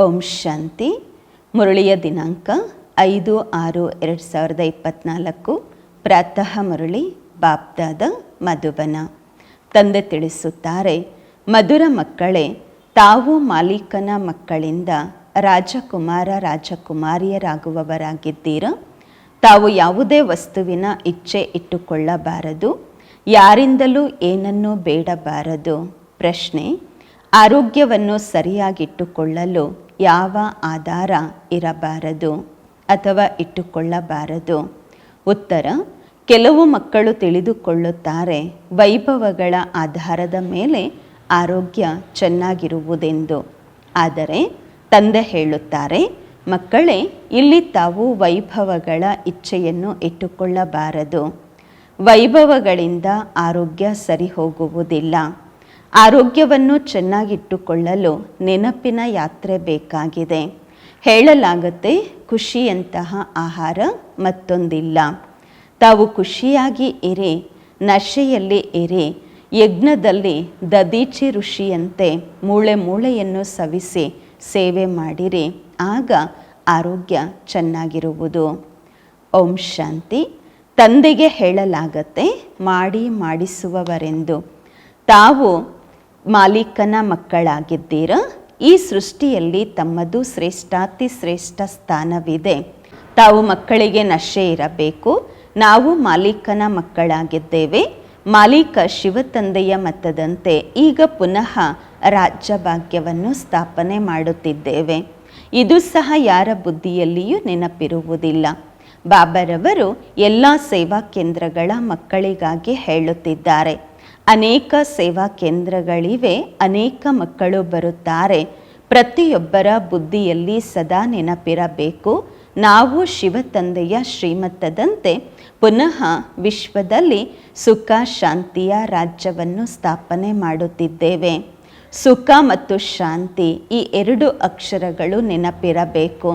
ಓಂ ಶಾಂತಿ. ಮುರಳಿಯ ದಿನಾಂಕ ಐದು ಆರು ಎರಡು ಸಾವಿರದ ಇಪ್ಪತ್ತ್ನಾಲ್ಕು ಪ್ರಾತಃ ಮುರಳಿ ಬಾಬ್ದಾದ ಮಧುಬನ. ತಂದೆ ತಿಳಿಸುತ್ತಾರೆ, ಮಧುರ ಮಕ್ಕಳೇ, ತಾವು ಮಾಲೀಕನ ಮಕ್ಕಳಿಂದ ರಾಜಕುಮಾರ ರಾಜಕುಮಾರಿಯರಾಗುವವರಾಗಿದ್ದೀರ. ತಾವು ಯಾವುದೇ ವಸ್ತುವಿನ ಇಚ್ಛೆ ಇಟ್ಟುಕೊಳ್ಳಬಾರದು. ಯಾರಿಂದಲೂ ಏನನ್ನೂ ಬೇಡಬಾರದು. ಪ್ರಶ್ನೆ ಆರೋಗ್ಯವನ್ನು ಸರಿಯಾಗಿಟ್ಟುಕೊಳ್ಳಲು ಯಾವ ಆಧಾರ ಇರಬಾರದು ಅಥವಾ ಇಟ್ಟುಕೊಳ್ಳಬಾರದು? ಉತ್ತರ, ಕೆಲವು ಮಕ್ಕಳು ತಿಳಿದುಕೊಳ್ಳುತ್ತಾರೆ ವೈಭವಗಳ ಆಧಾರದ ಮೇಲೆ ಆರೋಗ್ಯ ಚೆನ್ನಾಗಿರುವುದೆಂದು. ಆದರೆ, ತಂದೆ ಹೇಳುತ್ತಾರೆ, ಮಕ್ಕಳೇ, ಇಲ್ಲಿ ತಾವು ವೈಭವಗಳ ಇಚ್ಛೆಯನ್ನು ಇಟ್ಟುಕೊಳ್ಳಬಾರದು. ವೈಭವಗಳಿಂದ ಆರೋಗ್ಯ ಸರಿ ಹೋಗುವುದಿಲ್ಲ ಆರೋಗ್ಯವನ್ನು ಚೆನ್ನಾಗಿಟ್ಟುಕೊಳ್ಳಲು ನೆನಪಿನ ಯಾತ್ರೆ ಬೇಕಾಗಿದೆ. ಹೇಳಲಾಗುತ್ತೆ ಖುಷಿಯಂತಹ ಆಹಾರ ಮತ್ತೊಂದಿಲ್ಲ. ತಾವು ಖುಷಿಯಾಗಿ ಇರಿ, ನಶೆಯಲ್ಲಿ ಇರಿ, ಯಜ್ಞದಲ್ಲಿ ದದೀಚಿ ಋಷಿಯಂತೆ ಮೂಳೆ ಮೂಳೆಯನ್ನು ಸವಿಸಿ ಸೇವೆ ಮಾಡಿರಿ, ಆಗ ಆರೋಗ್ಯ ಚೆನ್ನಾಗಿರುವುದು. ಓಂ ಶಾಂತಿ. ತಂದೆಗೆ ಹೇಳಲಾಗತ್ತೆ, ಮಾಡಿ ಮಾಡಿಸುವವರೆಂದು. ತಾವು ಮಾಲೀಕನ ಮಕ್ಕಳಾಗಿದ್ದೀರ? ಈ ಸೃಷ್ಟಿಯಲ್ಲಿ ತಮ್ಮದು ಶ್ರೇಷ್ಠಾತಿ ಶ್ರೇಷ್ಠ ಸ್ಥಾನವಿದೆ. ತಾವು ಮಕ್ಕಳಿಗೆ ನಶೆ ಇರಬೇಕು. ನಾವು ಮಾಲೀಕನ ಮಕ್ಕಳಾಗಿದ್ದೇವೆ. ಮಾಲೀಕ ಶಿವತಂದೆಯ ಮತದಂತೆ ಈಗ ಪುನಃ ರಾಜ್ಯಭಾಗ್ಯವನ್ನು ಸ್ಥಾಪನೆ ಮಾಡುತ್ತಿದ್ದೇವೆ. ಇದು ಸಹ ಯಾರ ಬುದ್ಧಿಯಲ್ಲಿಯೂ ನೆನಪಿರುವುದಿಲ್ಲ. ಬಾಬರವರು ಎಲ್ಲ ಸೇವಾ ಕೇಂದ್ರಗಳ ಮಕ್ಕಳಿಗಾಗಿ ಹೇಳುತ್ತಿದ್ದಾರೆ. ಅನೇಕ ಸೇವಾ ಕೇಂದ್ರಗಳಿವೆ, ಅನೇಕ ಮಕ್ಕಳು ಬರುತ್ತಾರೆ. ಪ್ರತಿಯೊಬ್ಬರ ಬುದ್ಧಿಯಲ್ಲಿ ಸದಾ ನೆನಪಿರಬೇಕು. ನಾವು ಶಿವತಂದೆಯ ಶ್ರೀಮತದಂತೆ ಪುನಃ ವಿಶ್ವದಲ್ಲಿ ಸುಖ, ಶಾಂತಿಯ ರಾಜ್ಯವನ್ನು ಸ್ಥಾಪನೆ ಮಾಡುತ್ತಿದ್ದೇವೆ. ಸುಖ ಮತ್ತು ಶಾಂತಿ ಈ ಎರಡು ಅಕ್ಷರಗಳು ನೆನಪಿರಬೇಕು.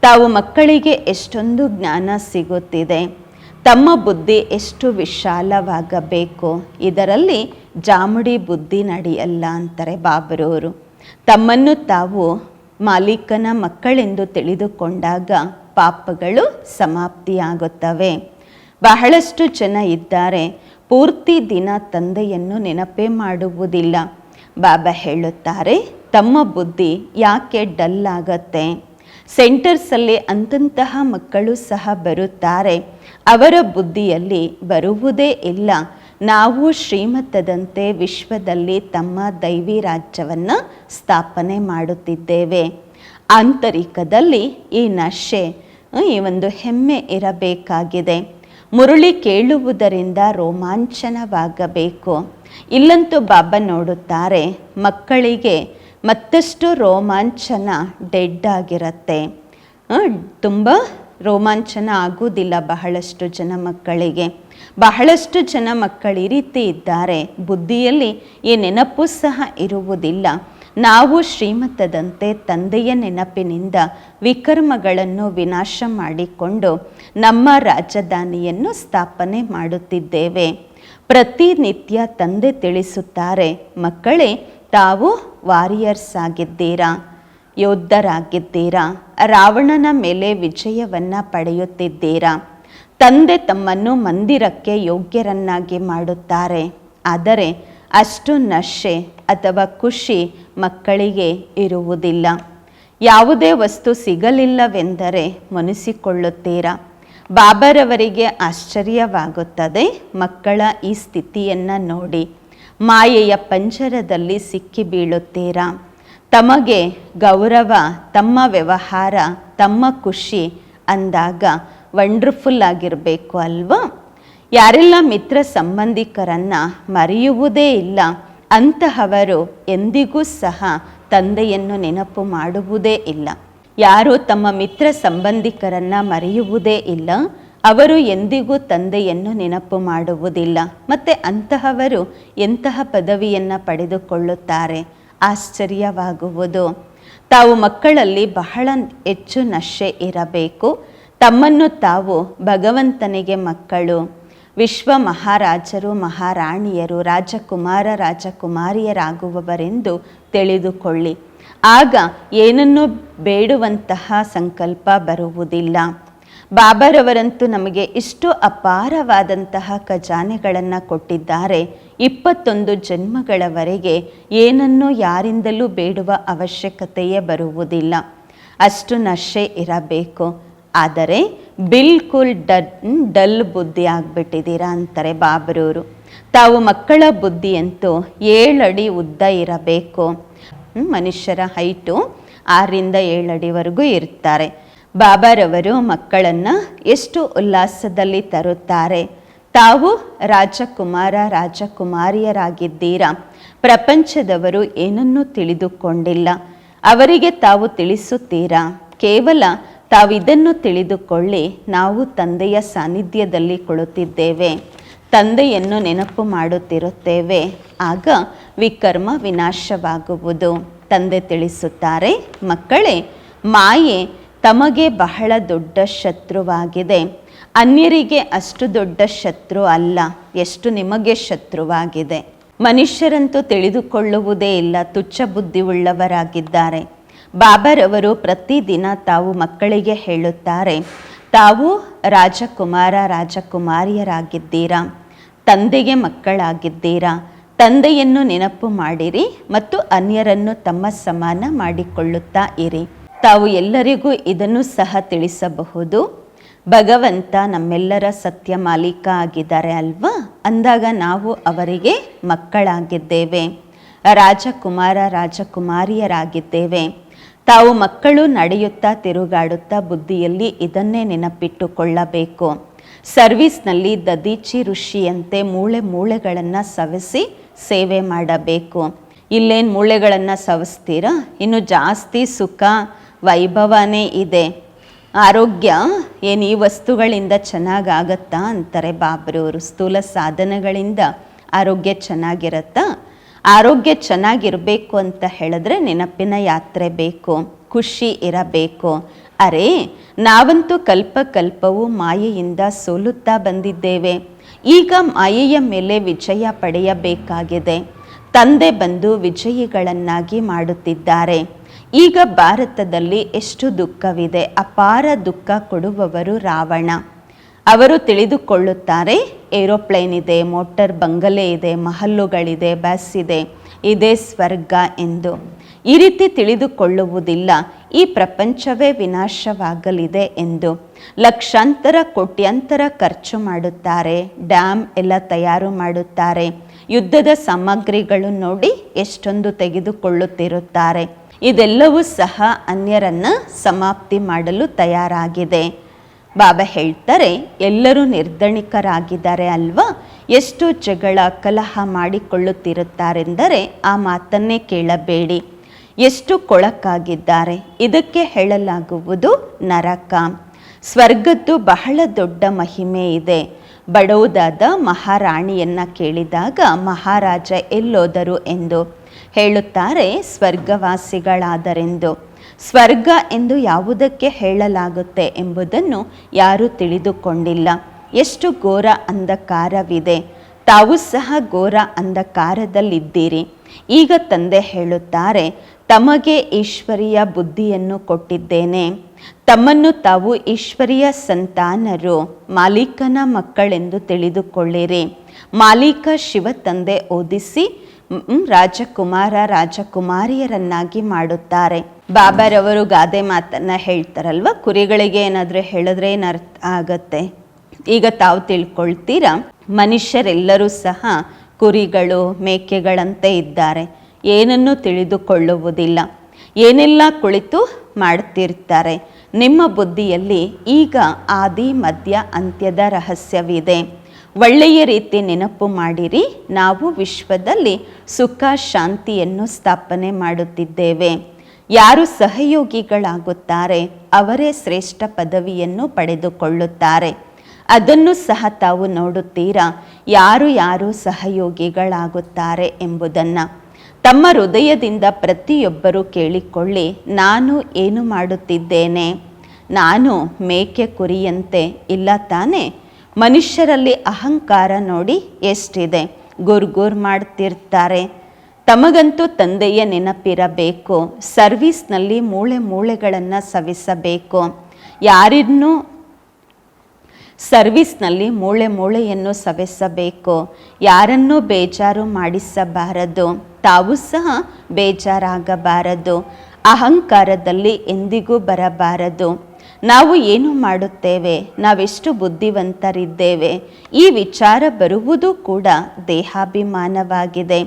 ತಾವು ಮಕ್ಕಳಿಗೆ ಎಷ್ಟೊಂದು ಜ್ಞಾನ ಸಿಗುತ್ತಿದೆ. ತಮ್ಮ ಬುದ್ಧಿ ಎಷ್ಟು ವಿಶಾಲವಾಗಬೇಕು? ಇದರಲ್ಲಿ ಜಾಮುಡಿ ಬುದ್ಧಿ ನಡೆಯಲ್ಲ ಅಂತಾರೆ ಬಾಬರವರು. ತಮ್ಮನ್ನು ತಾವು ಮಾಲೀಕನ ಮಕ್ಕಳೆಂದು ತಿಳಿದುಕೊಂಡಾಗ ಪಾಪಗಳು ಸಮಾಪ್ತಿಯಾಗುತ್ತವೆ. ಬಹಳಷ್ಟು ಜನ ಇದ್ದಾರೆ. ಪೂರ್ತಿ ದಿನ ತಂದೆಯನ್ನು ನೆನಪೇ ಮಾಡುವುದಿಲ್ಲ. ಬಾಬಾ ಹೇಳುತ್ತಾರೆ, ತಮ್ಮ ಬುದ್ಧಿ ಯಾಕೆ ಡಲ್ ಆಗತ್ತೆ ಸೆಂಟರ್ಸಲ್ಲಿ ಅಂತಂತಹ ಮಕ್ಕಳು ಸಹ ಬರುತ್ತಾರೆ. ಅವರ ಬುದ್ಧಿಯಲ್ಲಿ ಬರುವುದೇ ಇಲ್ಲ. ನಾವು ಶ್ರೀಮತದಂತೆ ವಿಶ್ವದಲ್ಲಿ ತಮ್ಮ ದೈವಿ ರಾಜ್ಯವನ್ನು ಸ್ಥಾಪನೆ ಮಾಡುತ್ತಿದ್ದೇವೆ. ಆಂತರಿಕದಲ್ಲಿ ಈ ನಶೆ ಈ ಒಂದು ಹೆಮ್ಮೆ ಇರಬೇಕಾಗಿದೆ. ಮುರುಳಿ ಕೇಳುವುದರಿಂದ ರೋಮಾಂಚನವಾಗಬೇಕು. ಇಲ್ಲಂತೂ ಬಾಬಾ ನೋಡುತ್ತಾರೆ, ಮಕ್ಕಳಿಗೆ ಮತ್ತಷ್ಟು ರೋಮಾಂಚನ ಡೆಡ್ ಆಗಿರುತ್ತೆ. ತುಂಬ ರೋಮಾಂಚನ ಆಗುವುದಿಲ್ಲ ಬಹಳಷ್ಟು ಜನ ಮಕ್ಕಳಿಗೆ. ಬಹಳಷ್ಟು ಜನ ಮಕ್ಕಳು ಈ ರೀತಿ ಇದ್ದಾರೆ. ಬುದ್ಧಿಯಲ್ಲಿ ಈ ನೆನಪು ಸಹ ಇರುವುದಿಲ್ಲ. ನಾವು ಶ್ರೀಮತದಂತೆ ತಂದೆಯ ನೆನಪಿನಿಂದ ವಿಕರ್ಮಗಳನ್ನು ವಿನಾಶ ಮಾಡಿಕೊಂಡು ನಮ್ಮ ರಾಜಧಾನಿಯನ್ನು ಸ್ಥಾಪನೆ ಮಾಡುತ್ತಿದ್ದೇವೆ. ಪ್ರತಿನಿತ್ಯ ತಂದೆ ತಿಳಿಸುತ್ತಾರೆ, ಮಕ್ಕಳೇ, ತಾವು ವಾರಿಯರ್ಸ್ ಆಗಿದ್ದೀರಾ? ಯೋಧರಾಗಿದ್ದೀರಾ ರಾವಣನ ಮೇಲೆ ವಿಜಯವನ್ನು ಪಡೆಯುತ್ತಿದ್ದೀರಾ? ತಂದೆ ತಮ್ಮನ್ನು ಮಂದಿರಕ್ಕೆ ಯೋಗ್ಯರನ್ನಾಗಿ ಮಾಡುತ್ತಾರೆ. ಆದರೆ ಅಷ್ಟು ನಶೆ ಅಥವಾ ಖುಷಿ ಮಕ್ಕಳಿಗೆ ಇರುವುದಿಲ್ಲ. ಯಾವುದೇ ವಸ್ತು ಸಿಗಲಿಲ್ಲವೆಂದರೆ ಮುನಿಸಿಕೊಳ್ಳುತ್ತೀರಾ ಬಾಬರವರಿಗೆ ಆಶ್ಚರ್ಯವಾಗುತ್ತದೆ ಮಕ್ಕಳ ಈ ಸ್ಥಿತಿಯನ್ನು ನೋಡಿ. ಮಾಯೆಯ ಪಂಜರದಲ್ಲಿ ಸಿಕ್ಕಿ ಬೀಳುತ್ತೀರಾ? ತಮಗೆ ಗೌರವ, ತಮ್ಮ ವ್ಯವಹಾರ, ತಮ್ಮ ಖುಷಿ ಅಂದಾಗ ವಂಡರ್ಫುಲ್ ಆಗಿರಬೇಕು ಅಲ್ವಾ? ಯಾರೆಲ್ಲ ಮಿತ್ರ ಸಂಬಂಧಿಕರನ್ನು ಮರೆಯುವುದೇ ಇಲ್ಲ, ಅಂತಹವರು ಎಂದಿಗೂ ಸಹ ತಂದೆಯನ್ನು ನೆನಪು ಮಾಡುವುದೇ ಇಲ್ಲ. ಯಾರು ತಮ್ಮ ಮಿತ್ರ ಸಂಬಂಧಿಕರನ್ನು ಮರೆಯುವುದೇ ಇಲ್ಲ, ಅವರು ಎಂದಿಗೂ ತಂದೆಯನ್ನು ನೆನಪು ಮಾಡುವುದಿಲ್ಲ. ಮತ್ತು ಅಂತಹವರು ಎಂತಹ ಪದವಿಯನ್ನು ಪಡೆದುಕೊಳ್ಳುತ್ತಾರೆ? ಆಶ್ಚರ್ಯವಾಗುವುದು. ತಾವು ಮಕ್ಕಳಲ್ಲಿ ಬಹಳ ಹೆಚ್ಚು ನಶೆ ಇರಬೇಕು. ತಮ್ಮನ್ನು ತಾವು ಭಗವಂತನಿಗೆ ಮಕ್ಕಳು. ವಿಶ್ವ ಮಹಾರಾಜರು, ಮಹಾರಾಣಿಯರು, ರಾಜಕುಮಾರ, ರಾಜಕುಮಾರಿಯರಾಗುವವರೆಂದು ತಿಳಿದುಕೊಳ್ಳಿ. ಆಗ ಏನನ್ನು ಬೇಡುವಂತಹ ಸಂಕಲ್ಪ ಬರುವುದಿಲ್ಲ. ಬಾಬರವರಂತೂ ನಮಗೆ ಇಷ್ಟು ಅಪಾರವಾದಂತಹ ಖಜಾನೆಗಳನ್ನು ಕೊಟ್ಟಿದ್ದಾರೆ. ಇಪ್ಪತ್ತೊಂದು ಜನ್ಮಗಳವರೆಗೆ ಏನನ್ನೂ ಯಾರಿಂದಲೂ ಬೇಡುವ ಅವಶ್ಯಕತೆಯೇ ಬರುವುದಿಲ್ಲ. ಅಷ್ಟು ನಶೆ ಇರಬೇಕು. ಆದರೆ ಬಿಲ್ಕುಲ್ ಡಲ್ ಡಲ್ ಬುದ್ಧಿ ಆಗಿಬಿಟ್ಟಿದ್ದೀರಾ ಅಂತಾರೆ ಬಾಬರವರು ತಾವು ಮಕ್ಕಳ ಬುದ್ಧಿಯಂತೂ ಏಳಡಿ ಉದ್ದ ಇರಬೇಕು. ಮನುಷ್ಯರ ಹೈಟು ಆರರಿಂದ ಏಳಡಿವರೆಗೂ ಇರ್ತಾರೆ. ಬಾಬಾರವರು ಮಕ್ಕಳನ್ನು ಎಷ್ಟು ಉಲ್ಲಾಸದಲ್ಲಿ ತರುತ್ತಾರೆ. ತಾವು ರಾಜಕುಮಾರ, ರಾಜಕುಮಾರಿಯರಾಗಿದ್ದೀರಾ. ಪ್ರಪಂಚದವರು ಏನನ್ನೂ ತಿಳಿದುಕೊಂಡಿಲ್ಲ. ಅವರಿಗೆ ತಾವು ತಿಳಿಸುತ್ತೀರಾ? ಕೇವಲ ತಾವು ಇದನ್ನು ತಿಳಿದುಕೊಳ್ಳಿ, ನಾವು ತಂದೆಯ ಸಾನ್ನಿಧ್ಯದಲ್ಲಿ ಕುಳಿತಿದ್ದೇವೆ. ತಂದೆಯನ್ನು ನೆನಪು ಮಾಡುತ್ತಿರುತ್ತೇವೆ. ಆಗ ವಿಕರ್ಮ ವಿನಾಶವಾಗುವುದು. ತಂದೆ ತಿಳಿಸುತ್ತಾರೆ, ಮಕ್ಕಳೇ, ಮಾಯೆ ತಮಗೆ ಬಹಳ ದೊಡ್ಡ ಶತ್ರುವಾಗಿದೆ. ಅನ್ಯರಿಗೆ ಅಷ್ಟು ದೊಡ್ಡ ಶತ್ರು ಅಲ್ಲ, ಎಷ್ಟು ನಿಮಗೆ ಶತ್ರುವಾಗಿದೆ. ಮನುಷ್ಯರಂತೂ ತಿಳಿದುಕೊಳ್ಳುವುದೇ ಇಲ್ಲ, ತುಚ್ಛ ಉಳ್ಳವರಾಗಿದ್ದಾರೆ ಬಾಬರವರು ಪ್ರತಿದಿನ ತಾವು ಮಕ್ಕಳಿಗೆ ಹೇಳುತ್ತಾರೆ, ತಾವು ರಾಜಕುಮಾರ, ರಾಜಕುಮಾರಿಯರಾಗಿದ್ದೀರಾ? ತಂದೆಗೆ ಮಕ್ಕಳಾಗಿದ್ದೀರಾ? ತಂದೆಯನ್ನು ನೆನಪು ಮಾಡಿರಿ ಮತ್ತು ಅನ್ಯರನ್ನು ತಮ್ಮ ಸಮಾನ ಮಾಡಿಕೊಳ್ಳುತ್ತಾ ಇರಿ. ತಾವು ಎಲ್ಲರಿಗೂ ಇದನ್ನು ಸಹ ತಿಳಿಸಬಹುದು. ಭಗವಂತ ನಮ್ಮೆಲ್ಲರ ಸತ್ಯ ಮಾಲೀಕ ಆಗಿದ್ದಾರೆ ಅಲ್ವಾ? ಅಂದಾಗ ನಾವು ಅವರಿಗೆ ಮಕ್ಕಳಾಗಿದ್ದೇವೆ. ರಾಜಕುಮಾರ ರಾಜಕುಮಾರಿಯರಾಗಿದ್ದೇವೆ. ತಾವು ಮಕ್ಕಳು ನಡೆಯುತ್ತಾ ತಿರುಗಾಡುತ್ತಾ ಬುದ್ಧಿಯಲ್ಲಿ ಇದನ್ನೇ ನೆನಪಿಟ್ಟುಕೊಳ್ಳಬೇಕು. ಸರ್ವಿಸ್ನಲ್ಲಿ ದದೀಚಿ ಋಷಿಯಂತೆ ಮೂಳೆ ಮೂಳೆಗಳನ್ನು ಸವೆಸಿ ಸೇವೆ ಮಾಡಬೇಕು. ಇಲ್ಲೇನು ಮೂಳೆಗಳನ್ನು ಸವಸ್ತೀರಾ? ಇನ್ನು ಜಾಸ್ತಿ ಸುಖ ವೈಭವನೇ ಇದೆ. ಆರೋಗ್ಯ ಏನು ಈ ವಸ್ತುಗಳಿಂದ ಚೆನ್ನಾಗಾಗತ್ತಾ ಅಂತಾರೆ ಬಾಬ್ರವರು. ಸ್ಥೂಲ ಸಾಧನಗಳಿಂದ ಆರೋಗ್ಯ ಚೆನ್ನಾಗಿರತ್ತಾ? ಆರೋಗ್ಯ ಚೆನ್ನಾಗಿರಬೇಕು ಅಂತ ಹೇಳಿದ್ರೆ ನೆನಪಿನ ಯಾತ್ರೆ ಬೇಕು, ಖುಷಿ ಇರಬೇಕು. ಅರೆ, ನಾವಂತೂ ಕಲ್ಪ ಕಲ್ಪವು ಮಾಯೆಯಿಂದ ಸೋಲುತ್ತಾ ಬಂದಿದ್ದೇವೆ. ಈಗ ಮಾಯೆಯ ಮೇಲೆ ವಿಜಯ ಪಡೆಯಬೇಕಾಗಿದೆ. ತಂದೆ ಬಂದು ವಿಜಯಿಗಳನ್ನಾಗಿ ಮಾಡುತ್ತಿದ್ದಾರೆ. ಈಗ ಭಾರತದಲ್ಲಿ ಎಷ್ಟು ದುಃಖವಿದೆ? ಅಪಾರ ದುಃಖ ಕೊಡುವವರು ರಾವಣ. ಅವರು ತಿಳಿದುಕೊಳ್ಳುತ್ತಾರೆ, ಏರೋಪ್ಲೇನ್ ಇದೆ, ಮೋಟರ್ ಬಂಗಲೆ ಇದೆ, ಮಹಲ್ಲುಗಳಿದೆ, ಬಸ್ ಇದೆ, ಇದೇ ಸ್ವರ್ಗ ಎಂದು. ಈ ರೀತಿ ತಿಳಿದುಕೊಳ್ಳುವುದಿಲ್ಲ. ಈ ಪ್ರಪಂಚವೇ ವಿನಾಶವಾಗಲಿದೆ ಎಂದು. ಲಕ್ಷಾಂತರ, ಕೋಟ್ಯಾಂತರ ಖರ್ಚು ಮಾಡುತ್ತಾರೆ, ಡ್ಯಾಮ್ ಎಲ್ಲ ತಯಾರು ಮಾಡುತ್ತಾರೆ. ಯುದ್ಧದ ಸಾಮಗ್ರಿಗಳು ನೋಡಿ ಎಷ್ಟೊಂದು ತೆಗೆದುಕೊಳ್ಳುತ್ತಿರುತ್ತಾರೆ. ಇದೆಲ್ಲವೂ ಸಹ ಅನ್ಯರನ್ನ ಸಮಾಪ್ತಿ ಮಾಡಲು ತಯಾರಾಗಿದೆ. ಬಾಬಾ ಹೇಳ್ತಾರೆ, ಎಲ್ಲರೂ ನಿರ್ಧಣಿಕರಾಗಿದ್ದಾರೆ ಅಲ್ವಾ? ಎಷ್ಟು ಜಗಳ ಕಲಹ ಮಾಡಿಕೊಳ್ಳುತ್ತಿರುತ್ತಾರೆಂದರೆ ಆ ಮಾತನ್ನೇ ಕೇಳಬೇಡಿ. ಎಷ್ಟು ಕೊಳಕಾಗಿದ್ದಾರೆ, ಇದಕ್ಕೆ ಹೇಳಲಾಗುವುದು ನರಕ. ಸ್ವರ್ಗದ್ದು ಬಹಳ ದೊಡ್ಡ ಮಹಿಮೆ ಇದೆ. ಬಡವುದಾದ ಮಹಾರಾಣಿಯನ್ನ ಕೇಳಿದಾಗ ಮಹಾರಾಜ ಎಲ್ಲೋದರು ಎಂದು. ಹೇಳುತ್ತಾರೆ ಸ್ವರ್ಗವಾಸಿಗಳಾದರೆಂದು. ಸ್ವರ್ಗ ಎಂದು ಯಾವುದಕ್ಕೆ ಹೇಳಲಾಗುತ್ತೆ ಎಂಬುದನ್ನು ಯಾರೂ ತಿಳಿದುಕೊಂಡಿಲ್ಲ. ಎಷ್ಟು ಘೋರ ಅಂಧಕಾರವಿದೆ. ತಾವು ಸಹ ಘೋರ ಅಂಧಕಾರದಲ್ಲಿದ್ದೀರಿ. ಈಗ ತಂದೆ ಹೇಳುತ್ತಾರೆ, ತಮಗೆ ಈಶ್ವರಿಯ ಬುದ್ಧಿಯನ್ನು ಕೊಟ್ಟಿದ್ದೇನೆ. ತಮ್ಮನ್ನು ತಾವು ಈಶ್ವರಿಯ ಸಂತಾನರು, ಮಾಲೀಕನ ಮಕ್ಕಳೆಂದು ತಿಳಿದುಕೊಳ್ಳಿರಿ. ಮಾಲೀಕ ಶಿವ ತಂದೆ ಓದಿಸಿ ರಾಜಕುಮಾರ ರಾಜಕುಮಾರಿಯರನ್ನಾಗಿ ಮಾಡುತ್ತಾರೆ. ಬಾಬಾರವರು ಗಾದೆ ಮಾತನ್ನ ಹೇಳ್ತಾರಲ್ವ? ಕುರಿಗಳಿಗೆ ಏನಾದರೂ ಹೇಳಿದ್ರೆ ಏನರ್ಥ ಆಗತ್ತೆ? ಈಗ ತಾವು ತಿಳ್ಕೊಳ್ತೀರಾ? ಮನುಷ್ಯರೆಲ್ಲರೂ ಸಹ ಕುರಿಗಳು, ಮೇಕೆಗಳಂತೆ ಇದ್ದಾರೆ. ಏನನ್ನು ತಿಳಿದುಕೊಳ್ಳುವುದಿಲ್ಲ. ಏನೆಲ್ಲ ಕುಳಿತು ಮಾಡ್ತಿರ್ತಾರೆ? ನಿಮ್ಮ ಬುದ್ಧಿಯಲ್ಲಿ ಈಗ ಆದಿ, ಮಧ್ಯ, ಅಂತ್ಯದ ರಹಸ್ಯವಿದೆ. ಒಳ್ಳೆಯ ರೀತಿ ನೆನಪು ಮಾಡಿರಿ. ನಾವು ವಿಶ್ವದಲ್ಲಿ ಸುಖ, ಶಾಂತಿಯನ್ನು ಸ್ಥಾಪನೆ ಮಾಡುತ್ತಿದ್ದೇವೆ. ಯಾರು ಸಹಯೋಗಿಗಳಾಗುತ್ತಾರೆ, ಅವರೇ ಶ್ರೇಷ್ಠ ಪದವಿಯನ್ನು ಪಡೆದುಕೊಳ್ಳುತ್ತಾರೆ. ಅದನ್ನು ಸಹ ತಾವು ನೋಡುತ್ತೀರಾ? ಯಾರು ಯಾರು ಸಹಯೋಗಿಗಳಾಗುತ್ತಾರೆ ಎಂಬುದನ್ನು. ತಮ್ಮ ಹೃದಯದಿಂದ ಪ್ರತಿಯೊಬ್ಬರೂ ಕೇಳಿಕೊಳ್ಳಿ, ನಾನು ಏನು ಮಾಡುತ್ತಿದ್ದೇನೆ? ನಾನು ಮೇಕೆ ಕುರಿಯಂತೆ ಇಲ್ಲ ತಾನೇ? ಮನುಷ್ಯರಲ್ಲಿ ಅಹಂಕಾರ ನೋಡಿ ಎಷ್ಟಿದೆ? ಗುರ್ ಗುರ್ ಮಾಡ್ತಿರ್ತಾರೆ. ತಮಗಂತೂ ತಂದೆಯ ನೆನಪಿರಬೇಕು. ಸರ್ವೀಸ್ನಲ್ಲಿ ಮೂಳೆ ಮೂಳೆಗಳನ್ನು ಸವಿಸಬೇಕು. ಯಾರನ್ನೂ ಸರ್ವಿಸ್ನಲ್ಲಿ ಮೂಳೆ ಮೂಳೆಯನ್ನು ಸವೆಸಬೇಕು. ಯಾರನ್ನೂ ಬೇಜಾರು ಮಾಡಿಸಬಾರದು. ತಾವು ಸಹ ಬೇಜಾರಾಗಬಾರದು. ಅಹಂಕಾರದಲ್ಲಿ ಎಂದಿಗೂ ಬರಬಾರದು. ನಾವು ಏನು ಮಾಡುತ್ತೇವೆ? ನಾವೆಷ್ಟು ಬುದ್ಧಿವಂತರಿದ್ದೇವೆ? ಈ ವಿಚಾರ ಬರುವುದು ಕೂಡ ದೇಹಾಭಿಮಾನವಾಗಿದೆ.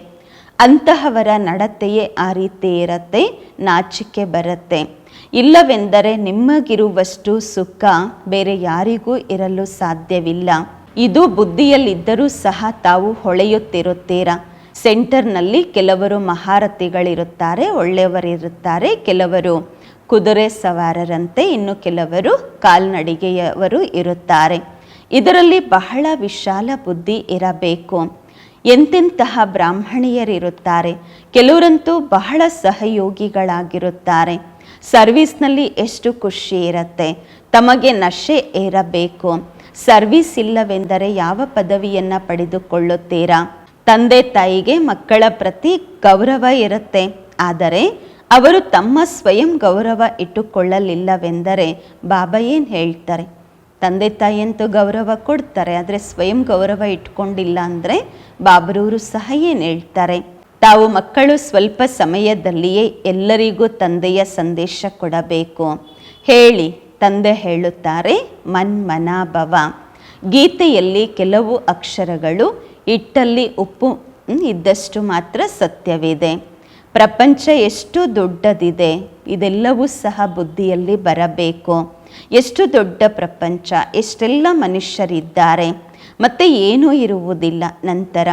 ಅಂತಹವರ ನಡತೆಯೇ ಆ ರೀತಿ ಇರತ್ತೆ, ನಾಚಿಕೆ ಬರುತ್ತೆ. ಇಲ್ಲವೆಂದರೆ ನಿಮಗಿರುವಷ್ಟು ಸುಖ ಬೇರೆ ಯಾರಿಗೂ ಇರಲು ಸಾಧ್ಯವಿಲ್ಲ. ಇದು ಬುದ್ಧಿಯಲ್ಲಿದ್ದರೂ ಸಹ ತಾವು ಹೊಳೆಯುತ್ತಿರುತ್ತೀರಾ? ಸೆಂಟರ್ನಲ್ಲಿ ಕೆಲವರು ಮಹಾರಥಿಗಳಿರುತ್ತಾರೆ, ಒಳ್ಳೆಯವರಿರುತ್ತಾರೆ ಕೆಲವರು. ಕುದುರೆ ಸವಾರರಂತೆ ಇನ್ನು ಕೆಲವರು ಕಾಲ್ನಡಿಗೆಯವರು ಇರುತ್ತಾರೆ. ಇದರಲ್ಲಿ ಬಹಳ ವಿಶಾಲ ಬುದ್ಧಿ ಇರಬೇಕು. ಎಂತೆಂತಹ ಬ್ರಾಹ್ಮಣಿಯರಿರುತ್ತಾರೆ? ಕೆಲವರಂತೂ ಬಹಳ ಸಹಯೋಗಿಗಳಾಗಿರುತ್ತಾರೆ. ಸರ್ವಿಸ್ನಲ್ಲಿ ಎಷ್ಟು ಖುಷಿ ಇರುತ್ತೆ? ತಮಗೆ ನಶೆ ಏರಬೇಕು. ಸರ್ವಿಸ್ ಇಲ್ಲವೆಂದರೆ ಯಾವ ಪದವಿಯನ್ನು ಪಡೆದುಕೊಳ್ಳುತ್ತೀರಾ? ತಂದೆ ತಾಯಿಗೆ ಮಕ್ಕಳ ಪ್ರತಿ ಗೌರವ ಇರುತ್ತೆ. ಆದರೆ ಅವರು ತಮ್ಮ ಸ್ವಯಂ ಗೌರವ ಇಟ್ಟುಕೊಳ್ಳಲಿಲ್ಲವೆಂದರೆ ಬಾಬಾ ಏನು ಹೇಳ್ತಾರೆ? ತಂದೆ ತಾಯಿಯಂತೂ ಗೌರವ ಕೊಡ್ತಾರೆ, ಆದರೆ ಸ್ವಯಂ ಗೌರವ ಇಟ್ಕೊಂಡಿಲ್ಲ ಅಂದರೆ ಬಾಬರೂರು ಸಹ ಏನು ಹೇಳ್ತಾರೆ? ತಾವು ಮಕ್ಕಳು ಸ್ವಲ್ಪ ಸಮಯದಲ್ಲಿಯೇ ಎಲ್ಲರಿಗೂ ತಂದೆಯ ಸಂದೇಶ ಕೊಡಬೇಕು. ಹೇಳಿ, ತಂದೆ ಹೇಳುತ್ತಾರೆ, ಮನ್ಮನಾಭವ. ಗೀತೆಯಲ್ಲಿ ಕೆಲವು ಅಕ್ಷರಗಳು ಇಟ್ಟಲ್ಲಿ ಉಪ್ಪು ಇದ್ದಷ್ಟು ಮಾತ್ರ ಸತ್ಯವಿದೆ. ಪ್ರಪಂಚ ಎಷ್ಟು ದೊಡ್ಡದಿದೆ, ಇದೆಲ್ಲವೂ ಸಹ ಬುದ್ಧಿಯಲ್ಲಿ ಬರಬೇಕು. ಎಷ್ಟು ದೊಡ್ಡ ಪ್ರಪಂಚ, ಎಷ್ಟೆಲ್ಲ ಮನುಷ್ಯರಿದ್ದಾರೆ, ಮತ್ತೆ ಏನೂ ಇರುವುದಿಲ್ಲ ನಂತರ.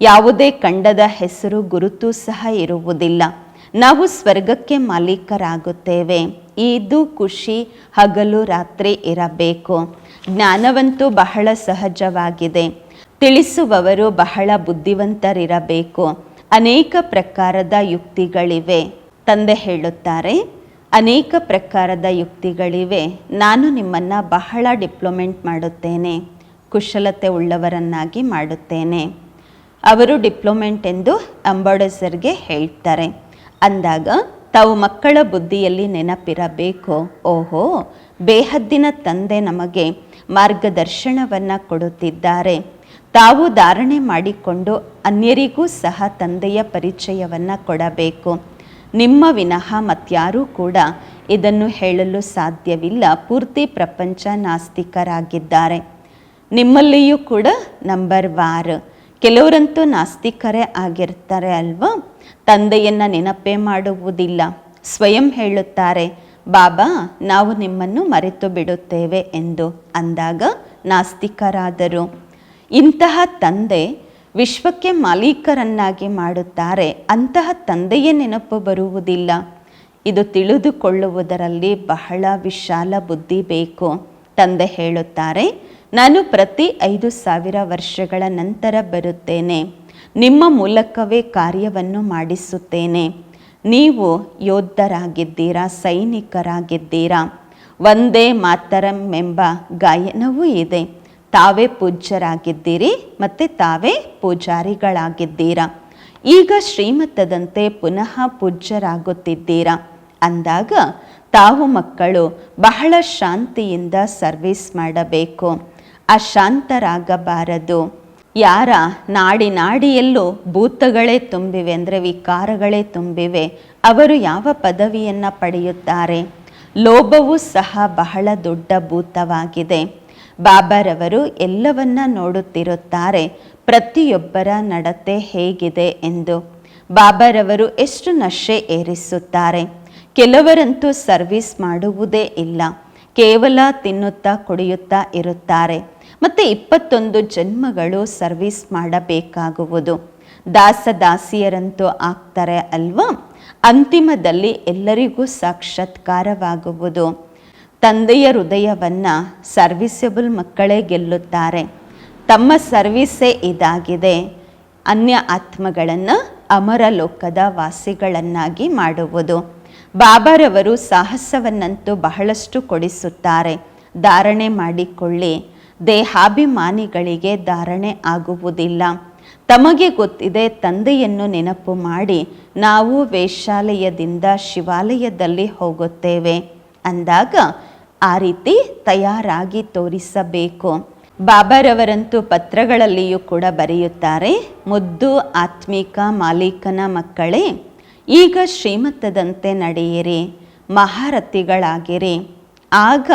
ಯಾವುದೇ ಖಂಡದ ಹೆಸರು, ಗುರುತು ಸಹ ಇರುವುದಿಲ್ಲ. ನಾವು ಸ್ವರ್ಗಕ್ಕೆ ಮಾಲೀಕರಾಗುತ್ತೇವೆ. ಇದು ಖುಷಿ, ಹಗಲು, ರಾತ್ರಿ ಇರಬೇಕು. ಜ್ಞಾನವಂತೂ ಬಹಳ ಸಹಜವಾಗಿದೆ. ತಿಳಿಸುವವರು ಬಹಳ ಬುದ್ಧಿವಂತರಿರಬೇಕು. ಅನೇಕ ಪ್ರಕಾರದ ಯುಕ್ತಿಗಳಿವೆ. ತಂದೆ ಹೇಳುತ್ತಾರೆ, ಅನೇಕ ಪ್ರಕಾರದ ಯುಕ್ತಿಗಳಿವೆ. ನಾನು ನಿಮ್ಮನ್ನು ಬಹಳ ಡಿಪ್ಲೊಮೆಂಟ್ ಮಾಡುತ್ತೇನೆ. ಕುಶಲತೆ ಉಳ್ಳವರನ್ನಾಗಿ ಮಾಡುತ್ತೇನೆ. ಅವರು ಡಿಪ್ಲೊಮೆಂಟ್ ಎಂದು ಅಂಬಾಡಸರ್ಗೆ ಹೇಳ್ತಾರೆ. ಅಂದಾಗ, ತಾವು ಮಕ್ಕಳ ಬುದ್ಧಿಯಲ್ಲಿ ನೆನಪಿರಬೇಕು. ಓಹೋ, ಬೇಹದ್ದಿನ ತಂದೆ ನಮಗೆ ಮಾರ್ಗದರ್ಶನವನ್ನು ಕೊಡುತ್ತಿದ್ದಾರೆ. ತಾವು ಧಾರಣೆ ಮಾಡಿಕೊಂಡು ಅನ್ಯರಿಗೂ ಸಹ ತಂದೆಯ ಪರಿಚಯವನ್ನು ಕೊಡಬೇಕು. ನಿಮ್ಮ ವಿನಃ ಮತ್ಯಾರೂ ಕೂಡ ಇದನ್ನು ಹೇಳಲು ಸಾಧ್ಯವಿಲ್ಲ. ಪೂರ್ತಿ ಪ್ರಪಂಚ ನಾಸ್ತಿಕರಾಗಿದ್ದಾರೆ. ನಿಮ್ಮಲ್ಲಿಯೂ ಕೂಡ ನಂಬರ್ ವಾರ್. ಕೆಲವರಂತೂ ನಾಸ್ತಿಕರೇ ಆಗಿರ್ತಾರೆ ಅಲ್ವಾ? ತಂದೆಯನ್ನು ನೆನಪೇ ಮಾಡುವುದಿಲ್ಲ. ಸ್ವಯಂ ಹೇಳುತ್ತಾರೆ, ಬಾಬಾ, ನಾವು ನಿಮ್ಮನ್ನು ಮರೆತು ಬಿಡುತ್ತೇವೆ ಎಂದು ಅಂದಾಗ ನಾಸ್ತಿಕರಾದರು. ಇಂತಹ ತಂದೆ ವಿಶ್ವಕ್ಕೆ ಮಾಲೀಕರನ್ನಾಗಿ ಮಾಡುತ್ತಾರೆ, ಅಂತಹ ತಂದೆಯೇ ನೆನಪು ಬರುವುದಿಲ್ಲ. ಇದು ತಿಳಿದುಕೊಳ್ಳುವುದರಲ್ಲಿ ಬಹಳ ವಿಶಾಲ ಬುದ್ಧಿ ಬೇಕು, ತಂದೆ ಹೇಳುತ್ತಾರೆ. ನಾನು ಪ್ರತಿ ಐದು ಸಾವಿರ ವರ್ಷಗಳ ನಂತರ ಬರುತ್ತೇನೆ. ನಿಮ್ಮ ಮೂಲಕವೇ ಕಾರ್ಯವನ್ನು ಮಾಡಿಸುತ್ತೇನೆ. ನೀವು ಯೋಧರಾಗಿದ್ದೀರಾ ಸೈನಿಕರಾಗಿದ್ದೀರಾ? ಒಂದೇ ಮಾತರಂ ಎಂಬ ಗಾಯನವೂ ಇದೆ. ತಾವೇ ಪೂಜ್ಯರಾಗಿದ್ದೀರಿ ಮತ್ತು ತಾವೇ ಪೂಜಾರಿಗಳಾಗಿದ್ದೀರಾ? ಈಗ ಶ್ರೀಮತದಂತೆ ಪುನಃ ಪೂಜ್ಯರಾಗುತ್ತಿದ್ದೀರಾ? ಅಂದಾಗ ತಾವು ಮಕ್ಕಳು ಬಹಳ ಶಾಂತಿಯಿಂದ ಸರ್ವಿಸ್ ಮಾಡಬೇಕು. ಅಶಾಂತರಾಗಬಾರದು. ಯಾರ ನಾಡಿ ನಾಡಿಯಲ್ಲೂ ಭೂತಗಳೇ ತುಂಬಿವೆ ಅಂದರೆ ವಿಕಾರಗಳೇ ತುಂಬಿವೆ. ಅವರು ಯಾವ ಪದವಿಯನ್ನು ಪಡೆಯುತ್ತಾರೆ? ಲೋಭವೂ ಸಹ ಬಹಳ ದೊಡ್ಡ ಭೂತವಾಗಿದೆ. ಬಾಬಾರವರು ಎಲ್ಲವನ್ನ ನೋಡುತ್ತಿರುತ್ತಾರೆ. ಪ್ರತಿಯೊಬ್ಬರ ನಡತೆ ಹೇಗಿದೆ ಎಂದು. ಬಾಬಾರವರು ಎಷ್ಟು ನಶೆ ಏರಿಸುತ್ತಾರೆ. ಕೆಲವರಂತೂ ಸರ್ವಿಸ್ ಮಾಡುವುದೇ ಇಲ್ಲ. ಕೇವಲ ತಿನ್ನುತ್ತಾ ಕುಡಿಯುತ್ತಾ ಇರುತ್ತಾರೆ. ಮತ್ತು ಇಪ್ಪತ್ತೊಂದು ಜನ್ಮಗಳು ಸರ್ವಿಸ್ ಮಾಡಬೇಕಾಗುವುದು. ದಾಸ ದಾಸಿಯರಂತೂ ಆಗ್ತಾರೆ ಅಲ್ವಾ? ಅಂತಿಮದಲ್ಲಿ ಎಲ್ಲರಿಗೂ ಸಾಕ್ಷಾತ್ಕಾರವಾಗುವುದು. ತಂದೆಯ ಹೃದಯವನ್ನು ಸರ್ವಿಸಬಲ್ ಮಕ್ಕಳೇ ಗೆಲ್ಲುತ್ತಾರೆ. ತಮ್ಮ ಸರ್ವಿಸೇ ಇದಾಗಿದೆ. ಅನ್ಯ ಆತ್ಮಗಳನ್ನು ಅಮರ ಲೋಕದ ವಾಸಿಗಳನ್ನಾಗಿ ಮಾಡುವುದು. ಬಾಬಾರವರು ಸಾಹಸವನ್ನಂತೂ ಬಹಳಷ್ಟು ಕೊಡಿಸುತ್ತಾರೆ. ಧಾರಣೆ ಮಾಡಿಕೊಳ್ಳಿ. ದೇಹಾಭಿಮಾನಿಗಳಿಗೆ ಧಾರಣೆ ಆಗುವುದಿಲ್ಲ. ತಮಗೆ ಗೊತ್ತಿದೆ ತಂದೆಯನ್ನು ನೆನಪು ಮಾಡಿ, ನಾವು ವೇಶ್ಯಾಲಯದಿಂದ ಶಿವಾಲಯದಲ್ಲಿ ಹೋಗುತ್ತೇವೆ. ಅಂದಾಗ ಆ ರೀತಿ ತಯಾರಾಗಿ ತೋರಿಸಬೇಕು. ಬಾಬಾರವರಂತೂ ಪತ್ರಗಳಲ್ಲಿಯೂ ಕೂಡ ಬರೆಯುತ್ತಾರೆ, ಮುದ್ದು ಆತ್ಮಿಕ ಮಾಲೀಕನ ಮಕ್ಕಳೇ, ಈಗ ಶ್ರೀಮಂತದಂತೆ ನಡೆಯಿರಿ, ಮಹಾರಥಿಗಳಾಗಿರಿ. ಆಗ